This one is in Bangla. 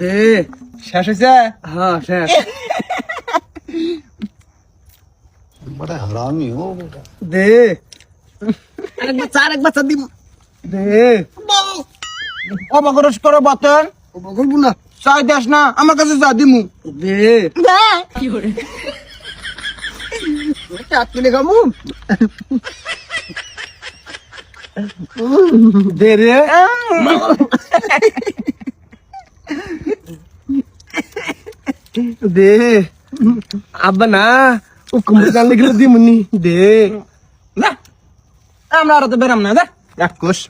দে। শেষ হয়েছে? হ্যাঁ শেষ। বড় হারামি ও দে। একবার চার একবার চার দিম দে। ও করো বুনা চাই দেশ না আমার কাছে চা দিমু। দে। কি করে দে রে। দে। আব্বা, না। ও কুমড়ো জানলে গেলে দিমুনি। দে। না আমরা আর তো বেরাম না, দা। রাক্ষস।